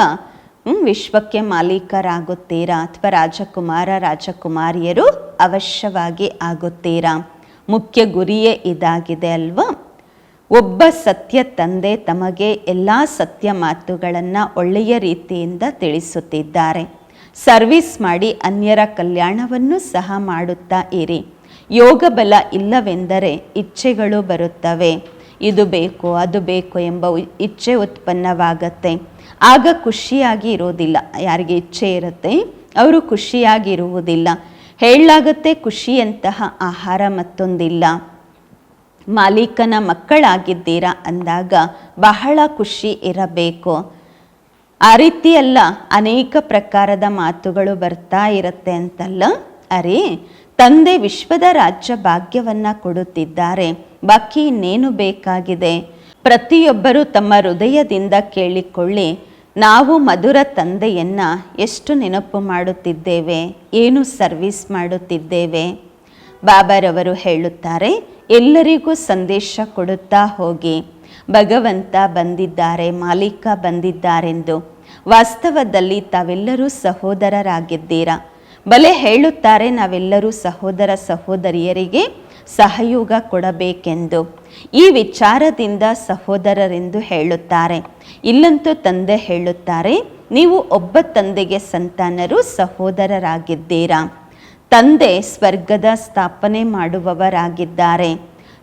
ವಿಶ್ವಕ್ಕೆ ಮಾಲೀಕರಾಗುತ್ತೀರಾ? ಅಥವಾ ರಾಜಕುಮಾರ, ರಾಜಕುಮಾರಿಯರು ಅವಶ್ಯವಾಗಿ ಆಗುತ್ತೀರಾ? ಮುಖ್ಯ ಗುರಿಯೇ ಇದಾಗಿದೆ ಅಲ್ವಾ? ಒಬ್ಬ ಸತ್ಯ ತಂದೆ ತಮಗೆ ಎಲ್ಲ ಸತ್ಯ ಮಾತುಗಳನ್ನು ಒಳ್ಳೆಯ ರೀತಿಯಿಂದ ತಿಳಿಸುತ್ತಿದ್ದಾರೆ. ಸರ್ವಿಸ್ ಮಾಡಿ ಅನ್ಯರ ಕಲ್ಯಾಣವನ್ನು ಸಹ ಮಾಡುತ್ತಾ ಇರಿ. ಯೋಗ ಬಲ ಇಲ್ಲವೆಂದರೆ ಇಚ್ಛೆಗಳು ಬರುತ್ತವೆ. ಇದು ಬೇಕು, ಅದು ಬೇಕು ಎಂಬ ಇಚ್ಛೆ ಉತ್ಪನ್ನವಾಗತ್ತೆ. ಆಗ ಖುಷಿಯಾಗಿ ಇರೋದಿಲ್ಲ ಯಾರಿಗೆ ಇಚ್ಛೆ ಇರುತ್ತೆ, ಅವರು ಖುಷಿಯಾಗಿರುವುದಿಲ್ಲ ಹೇಳಲಾಗುತ್ತೆ ಖುಷಿಯಂತಹ ಆಹಾರ ಮತ್ತೊಂದಿಲ್ಲ. ಮಾಲೀಕನ ಮಕ್ಕಳಾಗಿದ್ದೀರಾ ಅಂದಾಗ ಬಹಳ ಖುಷಿ ಇರಬೇಕು. ಆ ರೀತಿಯೆಲ್ಲ ಅನೇಕ ಪ್ರಕಾರದ ಮಾತುಗಳು ಬರ್ತಾ ಇರುತ್ತೆ ಅಂತಲ್ಲ? ಅರೆ, ತಂದೆ ವಿಶ್ವದ ರಾಜ್ಯ ಭಾಗ್ಯವನ್ನ ಕೊಡುತ್ತಿದ್ದಾರೆ. ಬಾಕಿ ಇನ್ನೇನು ಬೇಕಾಗಿದೆ? ಪ್ರತಿಯೊಬ್ಬರೂ ತಮ್ಮ ಹೃದಯದಿಂದ ಕೇಳಿಕೊಳ್ಳಿ, ನಾವು ಮಧುರ ತಂದೆಯನ್ನ ಎಷ್ಟು ನೆನಪು ಮಾಡುತ್ತಿದ್ದೇವೆ, ಏನು ಸರ್ವಿಸ್ ಮಾಡುತ್ತಿದ್ದೇವೆ? ಬಾಬಾರವರು ಹೇಳುತ್ತಾರೆ ಎಲ್ಲರಿಗೂ ಸಂದೇಶ ಕೊಡುತ್ತಾ ಹೋಗಿ. ಭಗವಂತ ಬಂದಿದ್ದಾರೆ, ಮಾಲೀಕ ಬಂದಿದ್ದಾರೆಂದು. ವಾಸ್ತವದಲ್ಲಿ ತಾವೆಲ್ಲರೂ ಸಹೋದರರಾಗಿದ್ದೀರಾ? ಬಲೆ ಹೇಳುತ್ತಾರೆ, ನಾವೆಲ್ಲರೂ ಸಹೋದರ ಸಹೋದರಿಯರಿಗೆ ಸಹಯೋಗ ಕೊಡಬೇಕೆಂದು. ಈ ವಿಚಾರದಿಂದ ಸಹೋದರರೆಂದು ಹೇಳುತ್ತಾರೆ. ಇಲ್ಲಂತೂ ತಂದೆ ಹೇಳುತ್ತಾರೆ, ನೀವು ಒಬ್ಬ ತಂದೆಗೆ ಸಂತಾನರು ಸಹೋದರರಾಗಿದ್ದೀರಾ? ತಂದೆ ಸ್ವರ್ಗದ ಸ್ಥಾಪನೆ ಮಾಡುವವರಾಗಿದ್ದಾರೆ.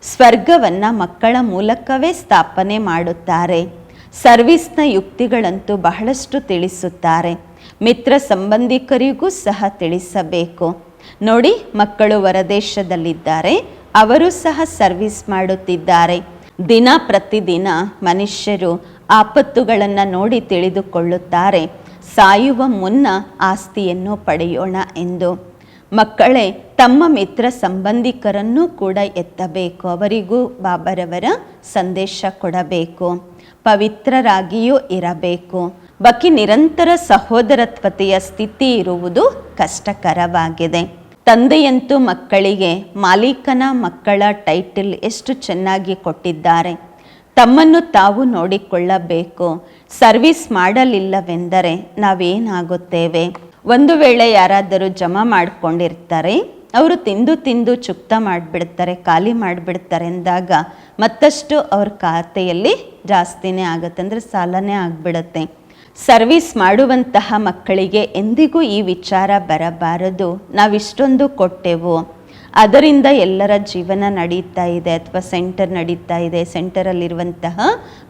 ಸ್ವರ್ಗವನ್ನು ಮಕ್ಕಳ ಮೂಲಕವೇ ಸ್ಥಾಪನೆ ಮಾಡುತ್ತಾರೆ. ಸರ್ವಿಸ್ನ ಯುಕ್ತಿಗಳಂತೂ ಬಹಳಷ್ಟು ತಿಳಿಸುತ್ತಾರೆ. ಮಿತ್ರ ಸಂಬಂಧಿಕರಿಗೂ ಸಹ ತಿಳಿಸಬೇಕು. ನೋಡಿ, ಮಕ್ಕಳು ಹೊರದೇಶದಲ್ಲಿದ್ದಾರೆ. ಅವರು ಸಹ ಸರ್ವಿಸ್ ಮಾಡುತ್ತಿದ್ದಾರೆ. ದಿನ ಪ್ರತಿದಿನ ಮನುಷ್ಯರು ಆಪತ್ತುಗಳನ್ನು ನೋಡಿ ತಿಳಿದುಕೊಳ್ಳುತ್ತಾರೆ. ಸಾಯುವ ಮುನ್ನ ಆಸ್ತಿಯನ್ನು ಪಡೆಯೋಣ ಎಂದು. ಮಕ್ಕಳೇ, ತಮ್ಮ ಮಿತ್ರ ಸಂಬಂಧಿಕರನ್ನು ಕೂಡ ಎತ್ತಬೇಕು. ಅವರಿಗೂ ಬಾಬರವರ ಸಂದೇಶ ಕೊಡಬೇಕು. ಪವಿತ್ರರಾಗಿಯೂ ಇರಬೇಕು. ಬಕಿ ನಿರಂತರ ಸಹೋದರತ್ವತೆಯ ಸ್ಥಿತಿ ಇರುವುದು ಕಷ್ಟಕರವಾಗಿದೆ. ತಂದೆಯಂತೂ ಮಕ್ಕಳಿಗೆ ಮಾಲೀಕನ ಮಕ್ಕಳ ಟೈಟಲ್ ಎಷ್ಟು ಚೆನ್ನಾಗಿ ಕೊಟ್ಟಿದ್ದಾರೆ. ತಮ್ಮನ್ನು ತಾವು ನೋಡಿಕೊಳ್ಳಬೇಕು. ಸರ್ವಿಸ್ ಮಾಡಲಿಲ್ಲವೆಂದರೆ ನಾವೇನಾಗುತ್ತೇವೆ? ಒಂದು ವೇಳೆ ಯಾರಾದರೂ ಜಮಾ ಮಾಡಿಕೊಂಡಿರ್ತಾರೆ, ಅವರು ತಿಂದು ತಿಂದು ಚುಕ್ತ ಮಾಡಿಬಿಡ್ತಾರೆ, ಖಾಲಿ ಮಾಡಿಬಿಡ್ತಾರೆ ಅಂದಾಗ ಮತ್ತಷ್ಟು ಅವ್ರ ಖಾತೆಯಲ್ಲಿ ಜಾಸ್ತಿನೇ ಆಗುತ್ತೆ, ಅಂದರೆ ಸಾಲನೇ ಆಗಿಬಿಡುತ್ತೆ. ಸರ್ವಿಸ್ ಮಾಡುವಂತಹ ಮಕ್ಕಳಿಗೆ ಎಂದಿಗೂ ಈ ವಿಚಾರ ಬರಬಾರದು. ನಾವಿಷ್ಟೊಂದು ಕೊಟ್ಟೆವು. ಅದರಿಂದ ಎಲ್ಲರ ಜೀವನ ನಡೀತಾ ಇದೆ ಅಥವಾ ಸೆಂಟರ್ ನಡೀತಾ ಇದೆ. ಸೆಂಟರಲ್ಲಿರುವಂತಹ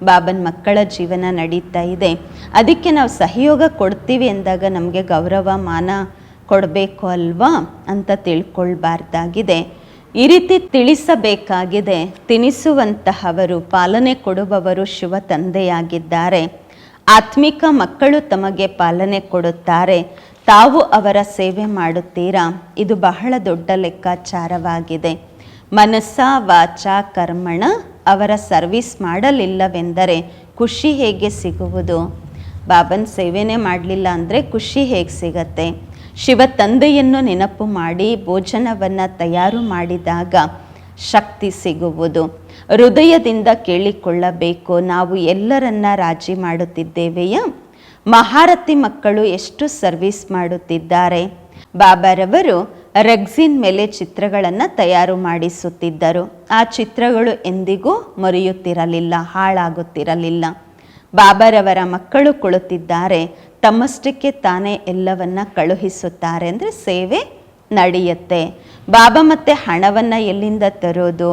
ಬಾಬನ್ ಮಕ್ಕಳ ಜೀವನ ನಡೀತಾ ಇದೆ. ಅದಕ್ಕೆ ನಾವು ಸಹಯೋಗ ಕೊಡ್ತೀವಿ ಅಂದಾಗ ನಮಗೆ ಗೌರವ ಮಾನ ಕೊಡಬೇಕು ಅಲ್ವಾ ಅಂತ ತಿಳ್ಕೊಳ್ಬಾರ್ದಾಗಿದೆ. ಈ ರೀತಿ ತಿಳಿಸಬೇಕಾಗಿದೆ. ತಿನಿಸುವಂತಹವರು, ಪಾಲನೆ ಕೊಡುವವರು ಶಿವ ತಂದೆಯಾಗಿದ್ದಾರೆ. ಆತ್ಮಿಕ ಮಕ್ಕಳು ತಮಗೆ ಪಾಲನೆ ಕೊಡುತ್ತಾರೆ. ತಾವು ಅವರ ಸೇವೆ ಮಾಡುತ್ತೀರಾ? ಇದು ಬಹಳ ದೊಡ್ಡ ಲೆಕ್ಕಾಚಾರವಾಗಿದೆ. ಮನಸ್ಸ, ವಾಚ, ಕರ್ಮಣ ಅವರ ಸರ್ವಿಸ್ ಮಾಡಲಿಲ್ಲವೆಂದರೆ ಖುಷಿ ಹೇಗೆ ಸಿಗುವುದು? ಬಾಬನ್ ಸೇವೆನೇ ಮಾಡಲಿಲ್ಲ ಅಂದರೆ ಖುಷಿ ಹೇಗೆ ಸಿಗತ್ತೆ? ಶಿವ ತಂದೆಯನ್ನು ನೆನಪು ಮಾಡಿ ಭೋಜನವನ್ನು ತಯಾರು ಮಾಡಿದಾಗ ಶಕ್ತಿ ಸಿಗುವುದು. ಹೃದಯದಿಂದ ಕೇಳಿಕೊಳ್ಳಬೇಕು? ನಾವು ಎಲ್ಲರನ್ನ ರಾಜಿ ಮಾಡುತ್ತಿದ್ದೇವೆಯಾ? ಮಹಾರಥಿ ಮಕ್ಕಳು ಎಷ್ಟು ಸರ್ವಿಸ್ ಮಾಡುತ್ತಿದ್ದಾರೆ? ಬಾಬಾರವರು ರೆಗ್ಸಿನ್ ಮೇಲೆ ಚಿತ್ರಗಳನ್ನು ತಯಾರು ಮಾಡಿಸುತ್ತಿದ್ದರು. ಆ ಚಿತ್ರಗಳು ಎಂದಿಗೂ ಮರೆಯುತ್ತಿರಲಿಲ್ಲ, ಹಾಳಾಗುತ್ತಿರಲಿಲ್ಲ. ಬಾಬಾರವರ ಮಕ್ಕಳು ಕುಳಿತಿದ್ದಾರೆ ತಮ್ಮಷ್ಟಕ್ಕೆ ತಾನೇ ಎಲ್ಲವನ್ನ ಕಳುಹಿಸುತ್ತಾರೆ ಅಂದರೆ ಸೇವೆ ನಡೆಯುತ್ತೆ. ಬಾಬಾ ಮತ್ತೆ ಹಣವನ್ನು ಎಲ್ಲಿಂದ ತರೋದು?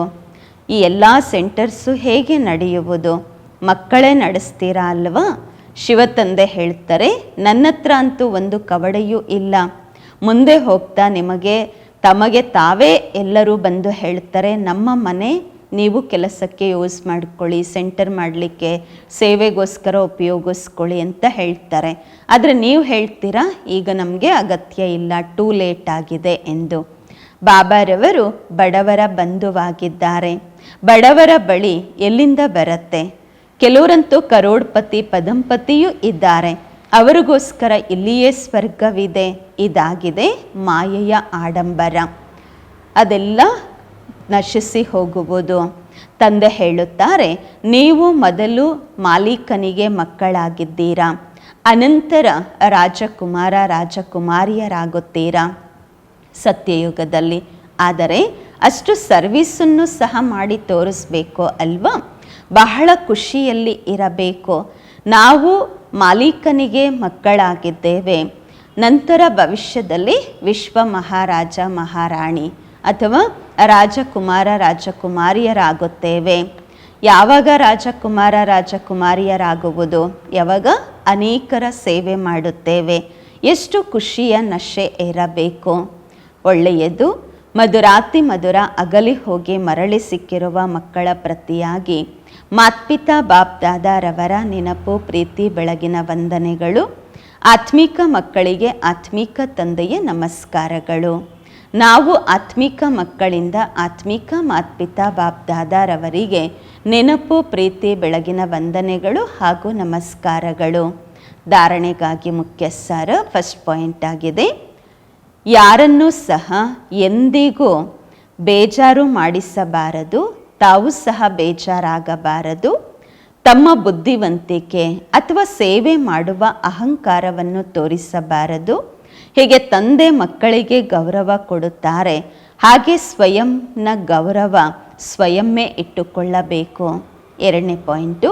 ಈ ಎಲ್ಲ ಸೆಂಟರ್ಸು ಹೇಗೆ ನಡೆಯುವುದು? ಮಕ್ಕಳೇ ನಡೆಸ್ತೀರಾ ಅಲ್ವಾ? ಶಿವತಂದೆ ಹೇಳ್ತಾರೆ ನನ್ನ ಹತ್ರ ಅಂತೂ ಒಂದು ಕವಡೆಯೂ ಇಲ್ಲ. ಮುಂದೆ ಹೋಗ್ತಾ ನಿಮಗೆ, ತಮಗೆ ತಾವೇ ಎಲ್ಲರೂ ಬಂದು ಹೇಳ್ತಾರೆ, ನಮ್ಮ ಮನೆ ನೀವು ಕೆಲಸಕ್ಕೆ ಯೂಸ್ ಮಾಡ್ಕೊಳ್ಳಿ ಸೆಂಟರ್ ಮಾಡಲಿಕ್ಕೆ, ಸೇವೆಗೋಸ್ಕರ ಉಪಯೋಗಿಸ್ಕೊಳ್ಳಿ ಅಂತ ಹೇಳ್ತಾರೆ. ಆದರೆ ನೀವು ಹೇಳ್ತೀರಾ, ಈಗ ನಮಗೆ ಅಗತ್ಯ ಇಲ್ಲ, ಟೂ ಲೇಟ್ ಆಗಿದೆ ಎಂದು. ಬಾಬಾರವರು ಬಡವರ ಬಂಧುವಾಗಿದ್ದಾರೆ. ಬಡವರ ಬಳಿ ಎಲ್ಲಿಂದ ಬರುತ್ತೆ? ಕೆಲವರಂತೂ ಕರೋಡ್ಪತಿ ಪದಂಪತಿಯೂ ಇದ್ದಾರೆ. ಅವರಿಗೋಸ್ಕರ ಇಲ್ಲಿಯೇ ಸ್ವರ್ಗವಿದೆ. ಇದಾಗಿದೆ ಮಾಯೆಯ ಆಡಂಬರ. ಅದೆಲ್ಲ ನಶಿಸಿ ಹೋಗುವುದು. ತಂದೆ ಹೇಳುತ್ತಾರೆ, ನೀವು ಮೊದಲು ಮಾಲೀಕನಿಗೆ ಮಕ್ಕಳಾಗಿದ್ದೀರಾ? ಅನಂತರ ರಾಜಕುಮಾರ, ರಾಜಕುಮಾರಿಯರಾಗುತ್ತೀರಾ? ಸತ್ಯಯುಗದಲ್ಲಿ. ಆದರೆ ಅಷ್ಟು ಸರ್ವೀಸನ್ನು ಸಹ ಮಾಡಿ ತೋರಿಸ್ಬೇಕು ಅಲ್ವಾ? ಬಹಳ ಖುಷಿಯಲ್ಲಿ ಇರಬೇಕು. ನಾವು ಮಾಲೀಕನಿಗೆ ಮಕ್ಕಳಾಗಿದ್ದೇವೆ. ನಂತರ ಭವಿಷ್ಯದಲ್ಲಿ ವಿಶ್ವ ಮಹಾರಾಜ, ಮಹಾರಾಣಿ ಅಥವಾ ರಾಜಕುಮಾರ, ರಾಜಕುಮಾರಿಯರಾಗುತ್ತೇವೆ. ಯಾವಾಗ ರಾಜಕುಮಾರ, ರಾಜಕುಮಾರಿಯರಾಗುವುದು? ಯಾವಾಗ ಅನೇಕರ ಸೇವೆ ಮಾಡುತ್ತೇವೆ. ಎಷ್ಟು ಖುಷಿಯ ನಶೆ ಇರಬೇಕು. ಒಳ್ಳೆಯದು, ಮಧುರಾತಿ ಮಧುರ ಅಗಲಿ ಹೋಗಿ ಮರಳಿ ಸಿಕ್ಕಿರುವ ಮಕ್ಕಳ ಪ್ರತಿಯಾಗಿ ಮಾತ್ಪಿತಾ ಬಾಪ್ದಾದಾರವರ ನೆನಪು ಪ್ರೀತಿ ಬೆಳಗಿನ ವಂದನೆಗಳು. ಆತ್ಮಿಕ ಮಕ್ಕಳಿಗೆ ಆತ್ಮಿಕ ತಂದೆಯ ನಮಸ್ಕಾರಗಳು. ನಾವು ಆತ್ಮಿಕ ಮಕ್ಕಳಿಂದ ಆತ್ಮಿಕ ಮಾತ್ಪಿತಾ ಬಾಪ್ದಾದಾರವರಿಗೆ ನೆನಪು ಪ್ರೀತಿ ಬೆಳಗಿನ ವಂದನೆಗಳು ಹಾಗೂ ನಮಸ್ಕಾರಗಳು. ಧಾರಣೆಗಾಗಿ ಮುಖ್ಯ ಸಾರ ಫಸ್ಟ್ ಪಾಯಿಂಟ್ ಆಗಿದೆ. ಯಾರನ್ನೂ ಸಹ ಎಂದಿಗೂ ಬೇಜಾರು ಮಾಡಿಸಬಾರದು. ತಾವು ಸಹ ಬೇಜಾರಾಗಬಾರದು. ತಮ್ಮ ಬುದ್ಧಿವಂತಿಕೆ ಅಥವಾ ಸೇವೆ ಮಾಡುವ ಅಹಂಕಾರವನ್ನು ತೋರಿಸಬಾರದು. ಹೀಗೆ ತಂದೆ ಮಕ್ಕಳಿಗೆ ಗೌರವ ಕೊಡುತ್ತಾರೆ. ಹಾಗೆ ಸ್ವಯಂನ ಗೌರವ ಸ್ವಯಮ್ಮೇ ಇಟ್ಟುಕೊಳ್ಳಬೇಕು. ಎರಡನೇ ಪಾಯಿಂಟು,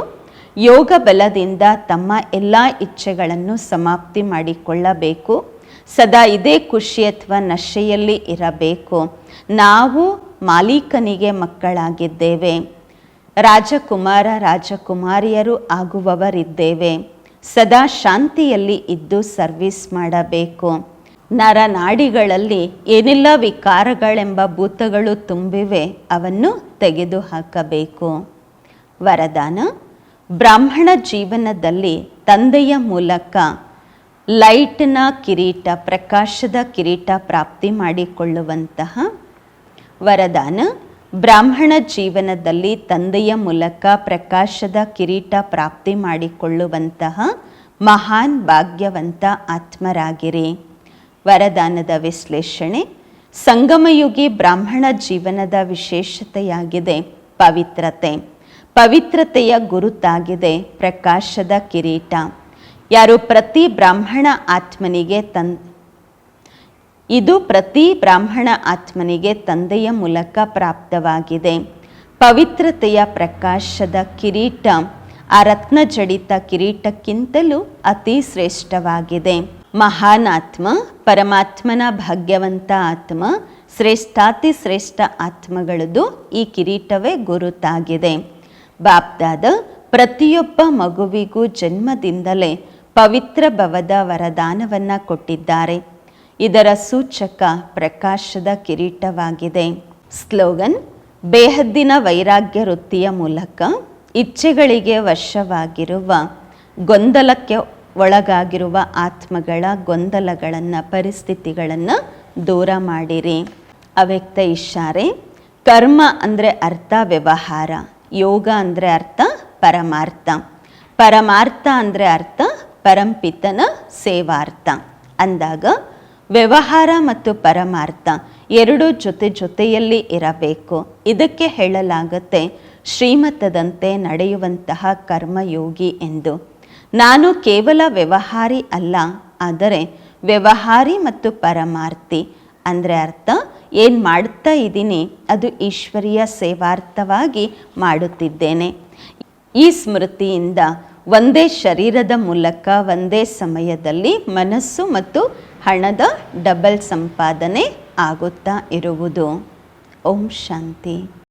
ಯೋಗ ಬಲದಿಂದ ತಮ್ಮ ಎಲ್ಲ ಇಚ್ಛೆಗಳನ್ನು ಸಮಾಪ್ತಿ ಮಾಡಿಕೊಳ್ಳಬೇಕು. ಸದಾ ಇದೇ ಖುಷಿ ಅಥವಾ ನಶೆಯಲ್ಲಿ ಇರಬೇಕು. ನಾವು ಮಾಲೀಕನಿಗೆ ಮಕ್ಕಳಾಗಿದ್ದೇವೆ. ರಾಜಕುಮಾರ, ರಾಜಕುಮಾರಿಯರು ಆಗುವವರಿದ್ದೇವೆ. ಸದಾ ಶಾಂತಿಯಲ್ಲಿ ಇದ್ದು ಸರ್ವಿಸ್ ಮಾಡಬೇಕು. ನರನಾಡಿಗಳಲ್ಲಿ ಏನೆಲ್ಲ ವಿಕಾರಗಳೆಂಬ ಭೂತಗಳು ತುಂಬಿವೆ ಅವನ್ನು ತೆಗೆದುಹಾಕಬೇಕು. ವರದಾನ, ಬ್ರಾಹ್ಮಣ ಜೀವನದಲ್ಲಿ ತಂದೆಯ ಮೂಲಕ ಲೈಟ್ನ ಕಿರೀಟ, ಪ್ರಕಾಶದ ಕಿರೀಟ ಪ್ರಾಪ್ತಿ ಮಾಡಿಕೊಳ್ಳುವಂತಹ ವರದಾನ, ಬ್ರಾಹ್ಮಣ ಜೀವನದಲ್ಲಿ ತಂದೆಯ ಮೂಲಕ ಪ್ರಕಾಶದ ಕಿರೀಟ ಪ್ರಾಪ್ತಿ ಮಾಡಿಕೊಳ್ಳುವಂತಹ ಮಹಾನ್ ಭಾಗ್ಯವಂತ ಆತ್ಮರಾಗಿರಿ. ವರದಾನದ ವಿಶ್ಲೇಷಣೆ, ಸಂಗಮಯುಗಿ ಬ್ರಾಹ್ಮಣ ಜೀವನದ ವಿಶೇಷತೆಯಾಗಿದೆ, ಪವಿತ್ರತೆ. ಪವಿತ್ರತೆಯ ಗುರುತಾಗಿದೆ, ಪ್ರಕಾಶದ ಕಿರೀಟ. ಯಾರು ಪ್ರತಿ ಬ್ರಾಹ್ಮಣ ಆತ್ಮನಿಗೆ ತನ್ ಇದು ಪ್ರತಿ ಬ್ರಾಹ್ಮಣ ಆತ್ಮನಿಗೆ ತಂದೆಯ ಮೂಲಕ ಪ್ರಾಪ್ತವಾಗಿದೆ. ಪವಿತ್ರತೆಯ ಪ್ರಕಾಶದ ಕಿರೀಟ, ಆ ರತ್ನ ಜಡಿತ ಕಿರೀಟಕ್ಕಿಂತಲೂ ಅತಿ ಶ್ರೇಷ್ಠವಾಗಿದೆ. ಮಹಾನ್ ಆತ್ಮ, ಪರಮಾತ್ಮನ ಭಾಗ್ಯವಂತ ಆತ್ಮ, ಶ್ರೇಷ್ಠಾತಿ ಶ್ರೇಷ್ಠ ಆತ್ಮಗಳದು ಈ ಕಿರೀಟವೇ ಗುರುತಾಗಿದೆ. ಬಾಪ್ದಾದ ಪ್ರತಿಯೊಬ್ಬ ಮಗುವಿಗೂ ಜನ್ಮದಿಂದಲೇ ಪವಿತ್ರ ಭವದ ವರದಾನವನ್ನು ಕೊಟ್ಟಿದ್ದಾರೆ. ಇದರ ಸೂಚಕ ಪ್ರಕಾಶದ ಕಿರೀಟವಾಗಿದೆ. ಸ್ಲೋಗನ್, ಬೇಹದ್ದಿನ ವೈರಾಗ್ಯ ವೃತ್ತಿಯ ಮೂಲಕ ಇಚ್ಛೆಗಳಿಗೆ ವಶವಾಗಿರುವ, ಗೊಂದಲಕ್ಕೆ ಒಳಗಾಗಿರುವ ಆತ್ಮಗಳ ಗೊಂದಲಗಳನ್ನು, ಪರಿಸ್ಥಿತಿಗಳನ್ನು ದೂರ ಮಾಡಿರಿ. ಅವ್ಯಕ್ತ ಇಶಾರೆ, ಕರ್ಮ ಅಂದರೆ ಅರ್ಥ, ವ್ಯವಹಾರ. ಯೋಗ ಅಂದರೆ ಅರ್ಥ, ಪರಮಾರ್ಥ. ಪರಮಾರ್ಥ ಅಂದರೆ ಅರ್ಥ, ಪರಂಪಿತನ ಸೇವಾರ್ಥ. ಅಂದಾಗ ವ್ಯವಹಾರ ಮತ್ತು ಪರಮಾರ್ಥ ಎರಡೂ ಜೊತೆ ಜೊತೆಯಲ್ಲಿ ಇರಬೇಕು. ಇದಕ್ಕೆ ಹೇಳಲಾಗುತ್ತೆ, ಶ್ರೀಮತದಂತೆ ನಡೆಯುವಂತಹ ಕರ್ಮಯೋಗಿ ಎಂದು. ನಾನು ಕೇವಲ ವ್ಯವಹಾರಿ ಅಲ್ಲ, ಆದರೆ ವ್ಯವಹಾರಿ ಮತ್ತು ಪರಮಾರ್ಥಿ. ಅಂದರೆ ಅರ್ಥ, ಏನು ಮಾಡ್ತಾ ಇದ್ದೀನಿ, ಅದು ಈಶ್ವರಿಯ ಸೇವಾರ್ಥವಾಗಿ ಮಾಡುತ್ತಿದ್ದೇನೆ. ಈ ಸ್ಮೃತಿಯಿಂದ ಒಂದೇ ಶರೀರದ ಮೂಲಕ, ಒಂದೇ ಸಮಯದಲ್ಲಿ ಮನಸ್ಸು ಮತ್ತು ಹಣದ ಡಬಲ್ ಸಂಪಾದನೆ ಆಗುತ್ತಾ ಇರುವುದು. ಓಂ ಶಾಂತಿ.